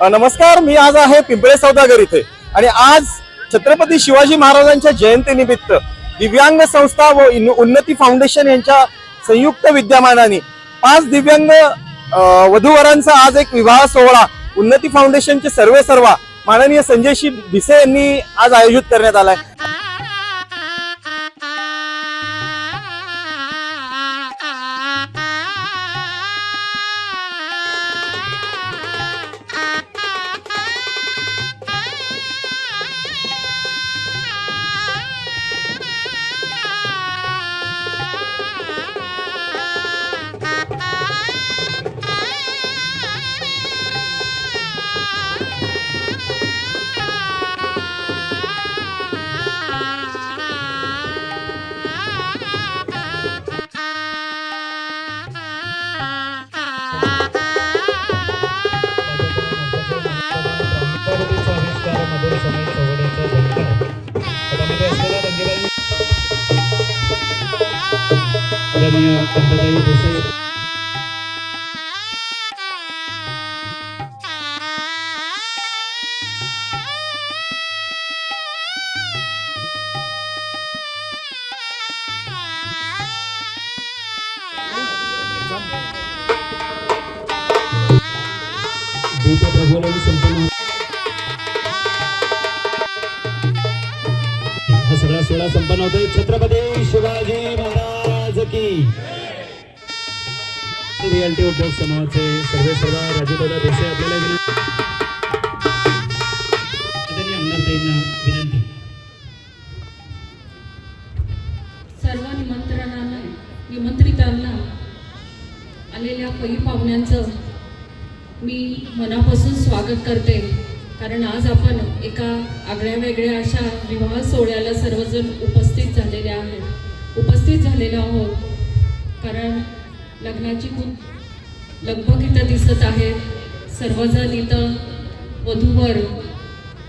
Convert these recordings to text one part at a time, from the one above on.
नमस्कार मी आज आहे पिंपळे सौदागर इथे. आणि आज छत्रपती शिवाजी महाराजांच्या जयंतीनिमित्त दिव्यांग संस्था व उन्नती फाउंडेशन यांच्या संयुक्त विद्यमानाने पाच दिव्यांग वधूवरांचा आज एक विवाह सोहळा उन्नती फाउंडेशनचे सर्वे सर्वा माननीय संजयशी भिसे यांनी आज आयोजित करण्यात आलाय. ಸಂಘಟನೆಯ ತಂಡದೈ ದಿಸೆ ದೀಪ ಪ್ರಭುರನ್ನು ಸಂಪನ್ನ सगळा सोहळा संपन्न होतोय. छत्रपती शिवाजी महाराज की रिअल्टी उद्योग समूहाचे सर्वे सर्व राजूदादा देसाई आपल्याला विनंती. सर्व निमंत्रणांना निमंत्रितांना आलेल्या पै पाहुण्यांचं मी मनापासून स्वागत करते. कारण आज आपण एका आगळ्या वेगळ्या अशा विवाह सोहळ्याला सर्वजण उपस्थित झालेले आहेत. उपस्थित झालेलो आहोत. कारण लग्नाची खूप लगभग इथं दिसत आहे. सर्वजण इथं वधूवर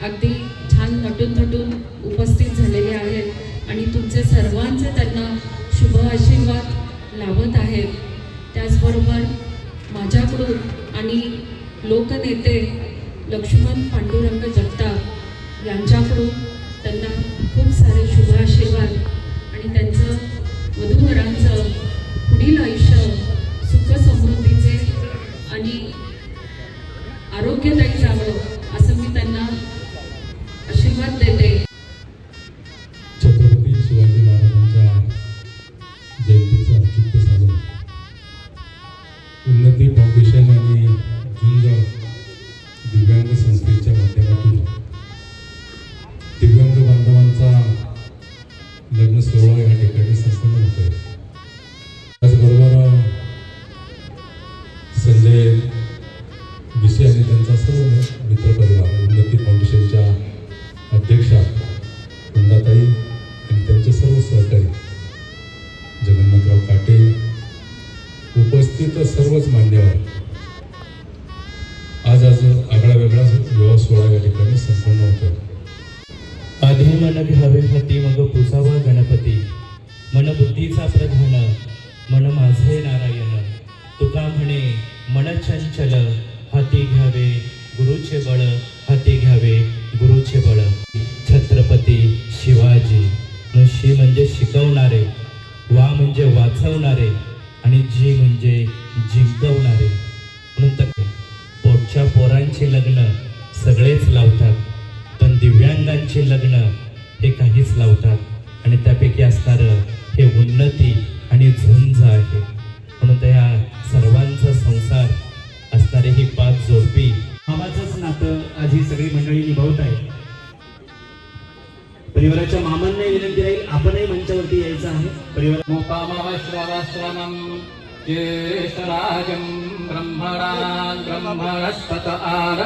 अगदी छान नटून थटून उपस्थित झालेले आहेत आणि तुमचे सर्वांचे त्यांना शुभ आशीर्वाद लावत आहेत. त्याचबरोबर माझ्याकडून आणि लोकनेते लक्ष्मण पांडुरंग त्यांचा सर्व मित्रपरिवार उन्नती फाउंडेशनच्या अध्यक्षा वंदाताई आणि त्यांचे सर्व सहकारी जगन्नाथराव काटे उपस्थित सर्वच मान्यवर. आज आज आगळा वेगळा विवाह सोहळा या ठिकाणी संपन्न होतो आधी मन घ्यावे हाती मग पुसावा गणपती. मन बुद्धीचा प्रधान मन माझे नारायण. तुका म्हणे मन चंचल हाती घ्यावे गुरुचे बळ हाती घ्यावे गुरुचे बळ. छत्रपती शिवाजी शी म्हणजे शिकवणारे वा म्हणजे वाचवणारे आणि जी म्हणजे जिंकवणारे. म्हणून तर पोटच्या पोरांची लग्न सगळेच लावतात पण दिव्यांगांची लग्न हे काहीच लावतात. आणि त्यापैकी असणारं हे उन्नती आणि झुंज आहे. म्हणून त्या परिवाराच्या मामांना विनंती राहील आपणही मंचावरती यायचं आहे. परिवार मुखामवश्रवश्रवम् ज्येष्ठराजम् ब्रह्मणस्पत आर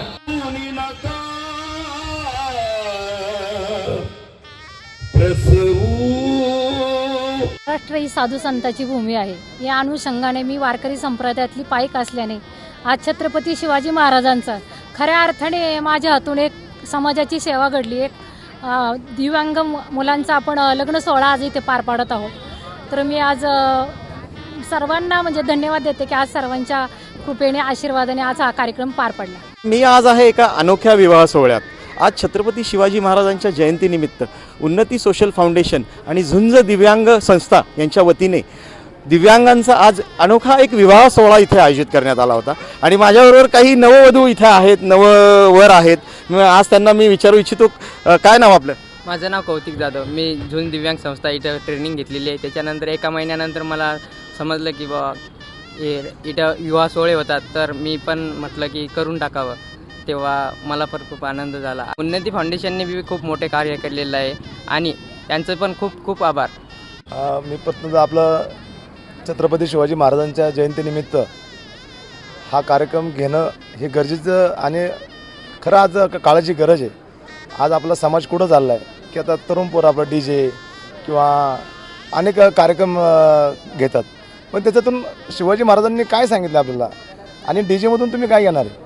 महाराष्ट्र ही साधू संतांची भूमी आहे. या अनुषंगाने मी वारकरी संप्रदायातली पाईक असल्याने आज छत्रपती शिवाजी महाराजांचा खऱ्या अर्थाने माझ्या हातून एक समाजाची सेवा घडली एक दिव्यांग मुलांचा आपण लग्न सोहळा आज इथे पार पाडत आहोत. तर मी आज सर्वांना म्हणजे धन्यवाद देते की आज सर्वांच्या कृपेने आशीर्वादाने आज हा कार्यक्रम पार पडला. मी आज आहे एका अनोख्या विवाह सोहळ्यात. आज छत्रपती शिवाजी महाराजांच्या जयंतीनिमित्त उन्नती सोशल फाउंडेशन आणि झुंज दिव्यांग संस्था यांच्या वतीने दिव्यांगांचा आज अनोखा एक विवाह सोहळा इथे आयोजित करण्यात आला होता. आणि माझ्याबरोबर काही नववधू इथे आहेत नववर आहेत. म- आज त्यांना मी विचारू इच्छितो काय नाव आपलं? माझं नाव कौतिक जाधव. मी झुन दिव्यांग संस्था इथं ट्रेनिंग घेतलेली आहे. त्याच्यानंतर एका महिन्यानंतर मला समजलं की बा हे इथं युवा सोहळे होतात. तर मी पण म्हटलं की करून टाकावं. तेव्हा मला पण खूप आनंद झाला. उन्नती फाउंडेशनने बी खूप मोठे कार्य केलेलं आहे. आणि त्यांचं पण खूप खूप आभार. मी प्रथम आपलं छत्रपती शिवाजी महाराजांच्या जयंतीनिमित्त हा कार्यक्रम घेणं हे गरजेचं आणि खरं आज काळाची गरज आहे. आज आपला समाज कुठं चालला आहे की आता तरुण पोरं आपलं डी जे किंवा अनेक कार्यक्रम घेतात. पण त्याच्यातून शिवाजी महाराजांनी काय सांगितलं आपल्याला? आणि डी जेमधून तुम्ही काय घेणार आहे?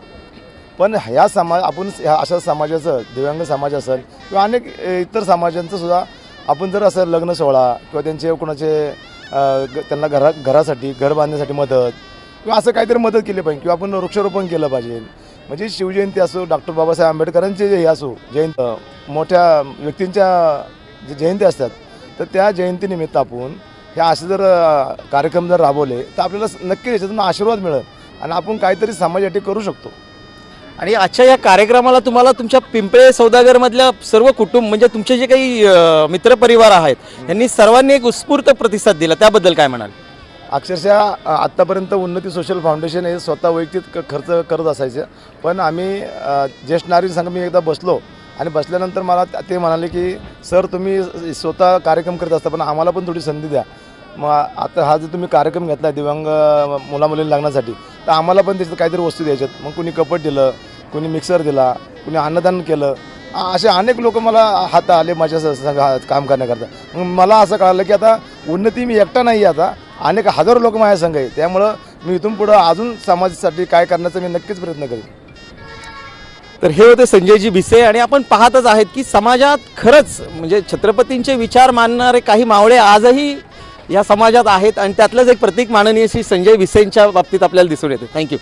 पण ह्या समाज आपण ह्या अशा समाजाचं दिव्यांग समाज असेल किंवा अनेक इतर समाजांचं सुद्धा आपण जर असं लग्न सोहळा किंवा त्यांचे कोणाचे त्यांना घरा घरासाठी घर बांधण्यासाठी मदत किंवा असं काहीतरी मदत केली पाहिजे किंवा आपण वृक्षारोपण केलं पाहिजे. म्हणजे शिवजयंती असो डॉक्टर बाबासाहेब आंबेडकरांचे जे हे असो जयंत मोठ्या व्यक्तींच्या जे जयंती असतात तर त्या जयंतीनिमित्त आपण हे असे जर कार्यक्रम जर राबवले तर आपल्याला नक्की नक्कीच याच्यातून आशीर्वाद मिळेल आणि आपण काहीतरी समाजासाठी करू शकतो. आणि आजच्या या कार्यक्रमाला तुम्हाला तुमच्या पिंपळे सौदागरमधल्या सर्व कुटुंब म्हणजे तुमचे जे काही मित्रपरिवार आहेत यांनी सर्वांनी एक उत्स्फूर्त प्रतिसाद दिला. त्याबद्दल काय म्हणाल? अक्षरशः आत्तापर्यंत उन्नती सोशल फाउंडेशन हे स्वतः वैयक्तिक खर्च करत असायचं. पण आम्ही ज्येष्ठ नागरिक संघ मी एकदा बसलो आणि बसल्यानंतर मला ते म्हणाले की सर तुम्ही स्वतः कार्यक्रम करत असता पण आम्हाला पण थोडी संधी द्या. मग आता हा जो तुम्ही कार्यक्रम घेतला दिव्यांग अ, मुलामुलींना लग्नासाठी तर आम्हाला पण त्याच्यात काहीतरी वस्तू द्यायच्यात. मग कुणी कपट दिलं कुणी मिक्सर दिला कुणी अन्नदान केलं. असे अनेक लोक मला हात आले माझ्या काम करण्याकरता. मग मला असं कळालं की आता उन्नती मी एकटा नाही आहे आता. अनेक हजारो लोक माझ्या संघ आहे त्यामुळं मी इथून पुढं अजून समाजासाठी काय करण्याचा मी नक्कीच प्रयत्न करेन. तर हे होते संजयजी भिसे आणि आपण पाहतच आहेत की समाजात खरंच म्हणजे छत्रपतींचे विचार मानणारे काही मावळे आजही या समाजात आहेत आणि त्यातलंच एक प्रतीक माननीय श्री संजय विसेंच्या बाबतीत आपल्याला दिसून येते. थँक्यू